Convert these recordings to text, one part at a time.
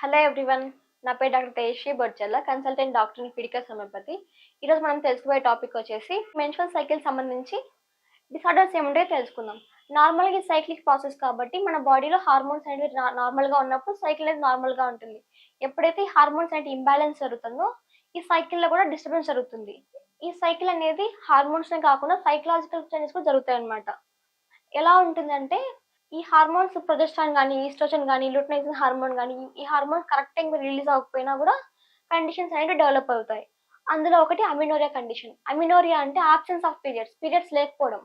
Hello everyone నా పేరు doctor Teji Bodchalla consultant doctor in ఫిడికల్ ఈరోజు మనం తెలుసుకోబోయే టాపిక్ వచ్చేసి మెన్స్ట్రల్ సైకిల్ సంబంధించి డిసార్డర్స్ ఏముంటాయో తెలుసుకుందాం. నార్మల్గా ఈ సైక్లిక్ ప్రాసెస్ కాబట్టి మన బాడీలో హార్మోన్స్ అనేవి నార్మల్గా ఉన్నప్పుడు సైకిల్ అనేది నార్మల్గా ఉంటుంది. ఎప్పుడైతే ఈ హార్మోన్స్ అనేది ఇంబ్యాలెన్స్ జరుగుతుందో ఈ సైకిల్లో కూడా డిస్టర్బెన్స్ జరుగుతుంది. ఈ సైకిల్ అనేది హార్మోన్స్నే కాకుండా సైకలాజికల్ చేంజెస్ కూడా జరుగుతాయి అన్నమాట ఎలా ఉంటుందంటే ఈ హార్మోన్స్ ప్రొజెస్ట్రాన్ కానీ ఈస్ట్రోజన్ కానీ లూటనైజింగ్ హార్మోన్ కానీ ఈ హార్మోన్స్ కరెక్ట్ టైంకి రిలీజ్ అవ్వకపోయినా కూడా కండిషన్స్ అనేవి డెవలప్ అవుతాయి. అందులో ఒకటి అమినోరియా కండిషన్ అమినోరియా అంటే ఆబ్సెన్స్ ఆఫ్ పీరియడ్స్ పీరియడ్స్ లేకపోవడం.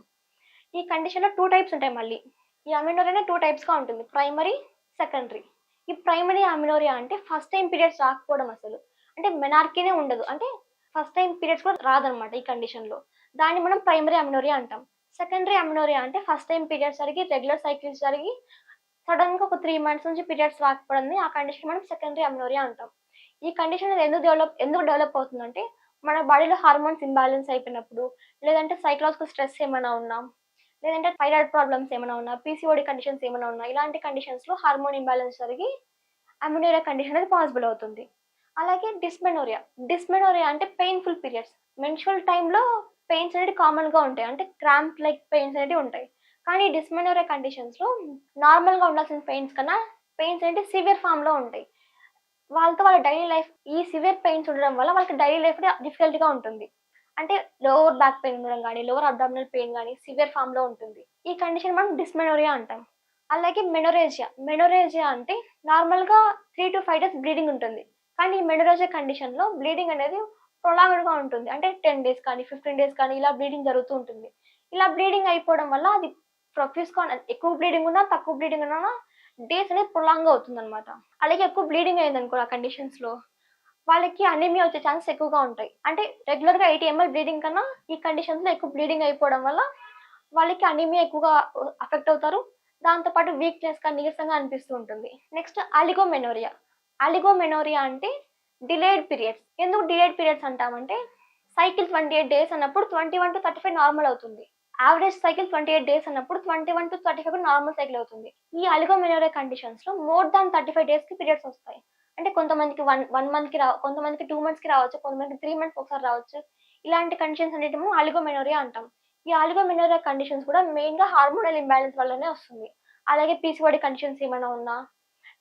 ఈ కండిషన్లో టూ టైప్స్ ఉంటాయి మళ్ళీ. ఈ అమినోరియా టూ టైప్స్గా ఉంటుంది ప్రైమరీ సెకండరీ ఈ ప్రైమరీ అమినోరియా అంటే ఫస్ట్ టైం పీరియడ్స్ రాకపోవడం అసలు. అంటే మెనార్కీనే ఉండదు. అంటే ఫస్ట్ టైం పీరియడ్స్ కూడా రాదనమాట ఈ కండిషన్లో దాన్ని మనం ప్రైమరీ అమినోరియా అంటాం. సెకండరీ అమినోరియా అంటే ఫస్ట్ టైం పీరియడ్స్ జరిగి రెగ్యులర్ సైకిల్స్ జరిగి సడన్గా ఒక త్రీ మంత్స్ నుంచి పీరియడ్స్ రాకపోవడం ఆ కండిషన్ మనం సెకండరీ అమినోరియా అంటాం. ఈ కండిషన్ అనేది ఎందుకు డెవలప్ ఎందుకు డెవలప్ అవుతుందంటే మన బాడీలో హార్మోన్స్ ఇంబ్యాలెన్స్ అయిపోయినప్పుడు లేదంటే సైకలాజికల్ స్ట్రెస్ ఏమైనా ఉన్నా లేదంటే థైరాయిడ్ ప్రాబ్లమ్స్ ఏమైనా ఉన్నా పీసీఓడి కండిషన్స్ ఏమైనా ఉన్నా ఇలాంటి కండిషన్స్లో హార్మోన్ ఇంబ్యాలెన్స్ జరిగి అమినోరియా కండిషన్ అనేది పాసిబుల్ అవుతుంది. అలాగే డిస్మెనోరియా డిస్మెనోరియా అంటే పెయిన్ఫుల్ పీరియడ్స్ మెన్షువల్ టైంలో పెయిన్స్ అనేవి కామన్గా ఉంటాయి. అంటే క్రాంప్ లైక్ పెయిన్స్ అనేవి ఉంటాయి. కానీ డిస్మెనోరియా కండిషన్స్లో నార్మల్గా ఉండాల్సిన పెయిన్స్ కన్నా పెయిన్స్ అనేవి సివియర్ ఫామ్లో ఉంటాయి. వాళ్ళతో వాళ్ళ డైలీ లైఫ్ ఈ సివియర్ పెయిన్స్ ఉండడం వల్ల వాళ్ళకి డైలీ లైఫ్ డిఫికల్ట్గా ఉంటుంది. అంటే లోవర్ బ్యాక్ పెయిన్ ఉండడం కానీ లోవర్ అబ్డామినల్ పెయిన్ కానీ సివియర్ ఫామ్లో ఉంటుంది. ఈ కండిషన్ మనం డిస్మెనోరియా అంటాం. అలాగే మెనోరేజియా మెనోరేజియా అంటే నార్మల్గా three to five days bleeding ఉంటుంది. కానీ ఈ మెనోరేజియా కండిషన్లో బ్లీడింగ్ అనేది ప్రొలాంగ్డ్గా ఉంటుంది. అంటే టెన్ డేస్ కానీ ఫిఫ్టీన్ డేస్ కానీ ఇలా బ్లీడింగ్ జరుగుతూ ఉంటుంది. ఇలా బ్లీడింగ్ అయిపోవడం వల్ల అది ప్రొఫ్యూస్గా ఎక్కువ బ్లీడింగ్ ఉన్నా తక్కువ బ్లీడింగ్ ఉన్నా డేస్ అనేది ప్రొలాంగ్ అవుతుంది అనమాట అలాగే ఎక్కువ బ్లీడింగ్ అయింది అనుకో ఆ కండిషన్స్లో వాళ్ళకి అనేమియా వచ్చే ఛాన్సెస్ ఎక్కువగా ఉంటాయి. అంటే రెగ్యులర్గా ఎయిటీ ఎంఎల్ బ్లీడింగ్ కన్నా ఈ కండిషన్స్లో ఎక్కువ బ్లీడింగ్ అయిపోవడం వల్ల వాళ్ళకి అనీమియా ఎక్కువగా అఫెక్ట్ అవుతారు. దాంతోపాటు వీక్నెస్గా నీరసంగా అనిపిస్తూ ఉంటుంది. Next oligomenorrhoea. అలిగోమెనోరియా అంటే డిలేడ్ పీరియడ్స్ ఎందుకు డిలేడ్ పీరియడ్స్ అంటామంటే సైకిల్ ట్వంటీ ఎయిట్ డేస్ అన్నప్పుడు twenty one to thirty five normal అవుతుంది. Average cycle twenty eight days అన్నప్పుడు twenty one to thirty five normal cycle అవుతుంది. ఈ అలిగోమెనోరియా కండిషన్స్లో మోర్ దాన్ థర్టీ ఫైవ్ డేస్కి periods వస్తాయి. అంటే కొంతమందికి వన్ వన్ మంత్కి రా కొంతమందికి టూ మంత్స్కి రావచ్చు కొంతమందికి త్రీ మంత్స్ ఒకసారి రావచ్చు. ఇలాంటి కండిషన్స్ అనేటిమో మనం అలిగోమెనోరియా అంటాం. ఈ అలిగోమెనోరియా కండిషన్స్ కూడా మెయిన్గా హార్మోనల్ ఇంబ్యాలెన్స్ వల్లనే వస్తుంది. అలాగే పీసీఓడి కండిషన్స్ ఏమైనా ఉన్నా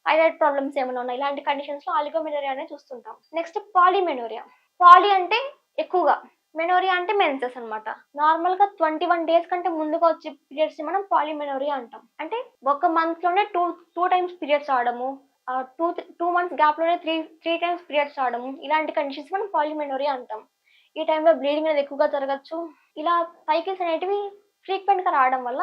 థైరాయిడ్ ప్రాబ్లమ్స్ ఏమైనా ఉన్నాయి? ఇలాంటి కండిషన్స్లో ఆలిగోమెనోరియా అనేది చూస్తుంటాం. Next polymenorrhea. పాలి అంటే ఎక్కువగా. మెనోరియా అంటే మెన్సెస్ అనమాట నార్మల్గా ట్వంటీ వన్ డేస్ కంటే ముందుగా వచ్చే పీరియడ్స్ మనం పాలిమెనోరియా అంటాం. అంటే ఒక మంత్లోనే టూ టూ టైమ్స్ పీరియడ్స్ రావడము టూ టూ మంత్స్ గ్యాప్లోనే త్రీ త్రీ టైమ్స్ పీరియడ్స్ ఆడము ఇలాంటి కండిషన్స్ మనం పాలిమెనోరియా అంటాం. ఈ టైంలో బ్లీడింగ్ అనేది ఎక్కువగా జరగచ్చు. ఇలా సైకిల్స్ అనేటివి ఫ్రీక్వెంట్గా రావడం వల్ల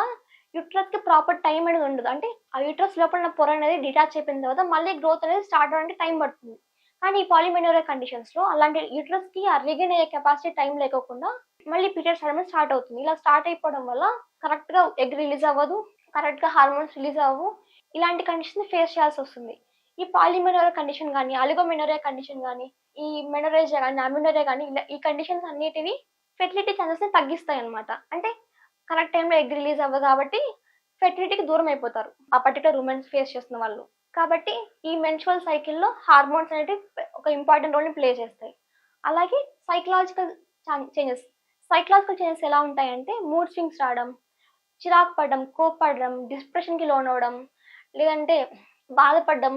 యూట్రస్కి ప్రాపర్ టైం అనేది ఉండదు. అంటే ఆ యూట్రస్ లోపల పొర అనేది డిటాచ్ అయిపోయిన తర్వాత మళ్ళీ గ్రోత్ అనేది స్టార్ట్ అవడానికి టైం పడుతుంది. కానీ ఈ పాలిమెనోరియా కండిషన్స్లో అలాంటి యూట్రస్కి ఆ రిగైన్ అయ్యే కెపాసిటీ టైం లేకోకుండా మళ్ళీ పీరియడ్స్ అనేది స్టార్ట్ అవుతుంది. ఇలా స్టార్ట్ అయిపోవడం వల్ల కరెక్ట్గా ఎగ్ రిలీజ్ అవ్వదు కరెక్ట్గా హార్మోన్స్ రిలీజ్ అవ్వవు. ఇలాంటి కండిషన్ ఫేస్ చేయాల్సి వస్తుంది. ఈ పాలిమెనోరియా కండిషన్ కానీ అలిగోమెనోరియా కండిషన్ కానీ ఈ మెనోరేజియా కానీ అమినోరియా కానీ ఇలా ఈ కండిషన్స్ అన్నిటివి ఫెర్టిలిటీ ఛాన్సెస్ని తగ్గిస్తాయి అనమాట అంటే కరెక్ట్ టైంలో ఎగ్ రిలీజ్ అవ్వదు కాబట్టి ఫెర్టిలిటీకి దూరం అయిపోతారు. ఆ పర్టికులర్ ఉమెన్స్ ఫేస్ చేస్తున్న వాళ్ళు. కాబట్టి ఈ మెన్చువల్ సైకిల్లో హార్మోన్స్ అనేవి ఒక ఇంపార్టెంట్ రోల్ని ప్లే చేస్తాయి. అలాగే సైకలాజికల్ చేంజెస్ సైకలాజికల్ చేంజెస్ ఎలా ఉంటాయంటే మూడ్ స్వింగ్స్ రావడం చిరాకు పడడం కోప్పడడం డిప్రెషన్కి లోన్ అవ్వడం లేదంటే బాధపడడం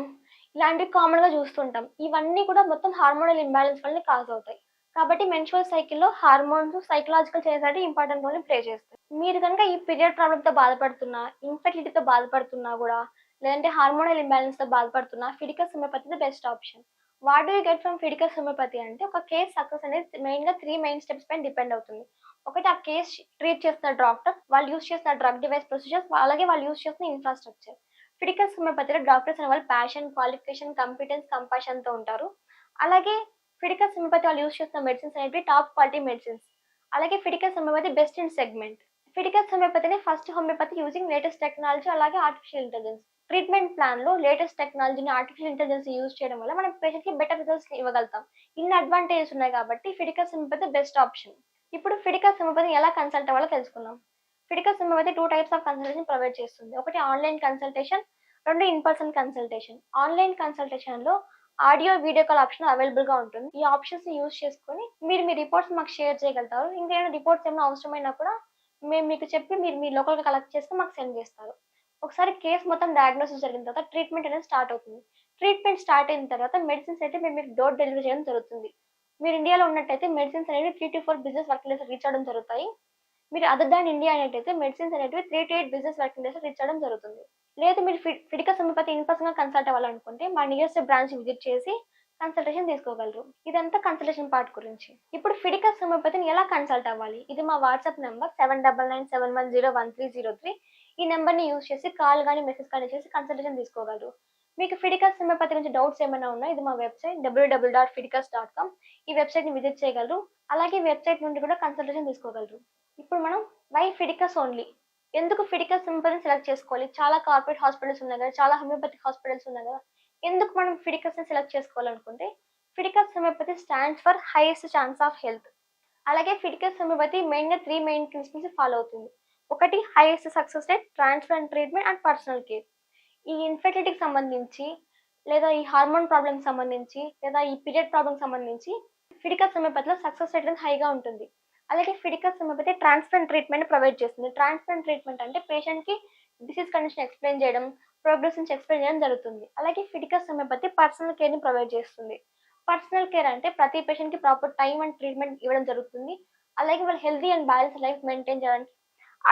ఇలాంటివి కామన్గా చూస్తుంటాం. ఇవన్నీ కూడా మొత్తం హార్మోనల్ ఇంబ్యాలెన్స్ వల్ల కాజ్ అవుతాయి. కాబట్టి మెన్చువల్ సైకిల్లో హార్మోన్స్ సైకలాజికల్ చేంజెస్ అంటే ఇంపార్టెంట్ రోల్ని ప్లే చేస్తాయి. మీరు కనుక ఈ పీరియడ్ ప్రాబ్లమ్తో బాధపడుతున్నా ఇన్ఫెర్టిలిటీతో బాధపడుతున్నా కూడా లేదంటే హార్మోనల్ ఇంబ్యాలెన్స్తో బాధపడుతున్నా Fiticus homeopathy the best option what do get from Fiticus homeopathy అంటే ఒక కేస్ సక్సెస్ అనేది మెయిన్గా త్రీ మెయిన్ స్టెప్స్ పైన డిపెండ్ అవుతుంది. ఒకటి ఆ కేస్ ట్రీట్ చేస్తున్న డాక్టర్ వాళ్ళు యూస్ చేస్తున్న డ్రగ్ డివైస్ ప్రొసీజర్స్ అలాగే వాళ్ళు యూస్ చేస్తున్న ఇన్ఫ్రాస్ట్రక్చర్ ఫిడికల్ హోమియోపతిలో డాక్టర్స్ అనే వాళ్ళు ప్యాషన్ క్వాలిఫికేషన్ కంపిటెన్స్ కంపాషన్తో ఉంటారు. అలాగే ఫిడికస్ హోమియోపతి వాళ్ళు యూస్ చేస్తున్న మెడిసిన్స్ అనేవి టాప్ క్వాలిటీ మెడిసిన్స్ అలాగే Fiticus homeopathy best in segment Fiticus హోమియోపతిని first homeopathy using latest technology అలాగే ఆర్టిఫిషియల్ ఇంటెలిజెన్స్ ట్రీట్మెంట్ ప్లాన్లో లేటెస్ట్ టెక్నాలజీని ఆర్టిఫిషియల్ ఇంటెలిజెన్స్ యూజ్ చేయడం వల్ల మనం పేషెంట్కి బెటర్ రిజల్ట్స్ ఇవ్వగలుగుతాం. ఇన్ని అడ్వాంటేజెస్ ఉన్నాయి కాబట్టి ఫిడికస్ హోమియోపతి బెస్ట్ ఆప్షన్ ఇప్పుడు ఫిడికస్ హోమియోపతిని ఎలా కన్సల్ట్ అవ్వాలో తెలుసుకుందాం. Fiticus homeopathy two types of consultation provide చేస్తుంది. ఒకటి ఆన్లైన్ కన్సల్టేషన్ రెండు ఇన్ పర్సన్ కన్సల్టేషన్ ఆన్లైన్ కన్సల్టేషన్లో ఆడియో వీడియో కాల్ ఆప్షన్ అవైలబుల్గా ఉంటుంది. ఈ ఆప్షన్స్ యూజ్ చేసుకొని మీరు మీ రిపోర్ట్స్ మాకు షేర్ చేయగలుగుతారు. ఇంకేమైనా రిపోర్ట్స్ ఏమైనా అవసరమైనా కూడా మేము మీకు చెప్పి మీరు మీ లోకల్గా కలెక్ట్ చేస్తే మాకు సెండ్ చేస్తారు. ఒకసారి కేసు మొత్తం డయాగ్నోసిస్ జరిగిన తర్వాత ట్రీట్మెంట్ అనేది స్టార్ట్ అవుతుంది. ట్రీట్మెంట్ స్టార్ట్ అయిన తర్వాత మెడిసిన్స్ అయితే మేము మీకు డోర్ డెలివరీ చేయడం జరుగుతుంది. మీరు ఇండియాలో ఉన్నట్టయితే మెడిసిన్స్ అనేవి three to four business work reach అవ్వడం జరుగుతాయి. మీరు అదర్ దాన్ ఇండియా అనేటైతే మెడిసిన్స్ అనేటివి three to eight business working days reach అవ్వడం జరుగుతుంది. లేదు మీరు ఫిడిక సమీపతి హోమియోపతి ఇన్ పర్సన్గా కన్సల్ట్ అవ్వాలనుకుంటే మా నియరెస్ట్ బ్రాంచ్ విజిట్ చేసి కన్సల్టేషన్ తీసుకోగలరు. ఇదంతా కన్సల్టేషన్ పార్ట్ గురించి. ఇప్పుడు ఫిడిక హోమియోపతిని ఎలా కన్సల్ట్ అవ్వాలి? ఇది మా WhatsApp number seven double nine seven one zero one three zero three ఈ నెంబర్ని యూస్ చేసి కాల్ కానీ మెసేజ్ కానీ చేసి కన్సల్టేషన్ తీసుకోగలరు. మీకు ఫిడికస్ సమయపతి గురించి డౌట్స్ ఏమైనా ఉన్నా ఇది మా website WW dot Fiticus dot com ఈ వెబ్సైట్ని విజిట్ చేయగలరు. అలాగే వెబ్సైట్ నుండి కూడా కన్సల్టేషన్ తీసుకోగలరు. ఇప్పుడు మనం వై ఫిడికస్ ఓన్లీ ఎందుకు ఫిడికస్ సింపుల్ని సెలెక్ట్ చేసుకోవాలి? చాలా కార్పొరేట్ హాస్పిటల్స్ ఉన్నాయి కదా చాలా హోమియోపతిక్ హాస్పిటల్స్ ఉన్నాయి కదా. ఎందుకు మనం ఫిడికస్ని సెలెక్ట్ చేసుకోవాలనుకుంటే Fiticus homeopathy stands for highest chance of health అలాగే ఫిడికస్ హోమియోపతి మెయిన్గా త్రీ మెయిన్ ప్రిన్సిపల్స్ ఫాలో అవుతుంది. ఒకటి highest success rate transfer and treatment and personal care ఈ ఇన్ఫెర్టిలిటీకి సంబంధించి లేదా ఈ హార్మోన్ ప్రాబ్లమ్ సంబంధించి లేదా ఈ పీరియడ్ ప్రాబ్లమ్ సంబంధించి ఫిడికస్ హోమియోపతిలో సక్సెస్ రేట్ అనేది హైగా ఉంటుంది. అలాగే Fiticus homeopathy transplant treatment provide చేస్తుంది. ట్రాన్స్ప్లాంట్ ట్రీట్మెంట్ అంటే పేషెంట్కి డిసీజ్ కండిషన్ ఎక్స్ప్లెయిన్ చేయడం ప్రోగ్రెస్ నుంచి ఎక్స్ప్లెయిన్ చేయడం జరుగుతుంది. అలాగే ఫిడికస్ హోమియోపతి పర్సనల్ కేర్ని ప్రొవైడ్ చేస్తుంది. పర్సనల్ కేర్ అంటే ప్రతి పేషెంట్కి ప్రాపర్ టైం అండ్ ట్రీట్మెంట్ ఇవ్వడం జరుగుతుంది. అలాగే వాళ్ళు healthy and balance life maintain చేయడానికి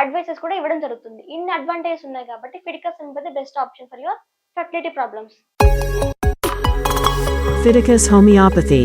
అడ్వైసెస్ కూడా ఇవ్వడం జరుగుతుంది. ఇన్ని అడ్వాంటేజెస్ ఉన్నాయి కాబట్టి Fiticus homeopathy best option for your fertility problems. Fiticus Homeopathy.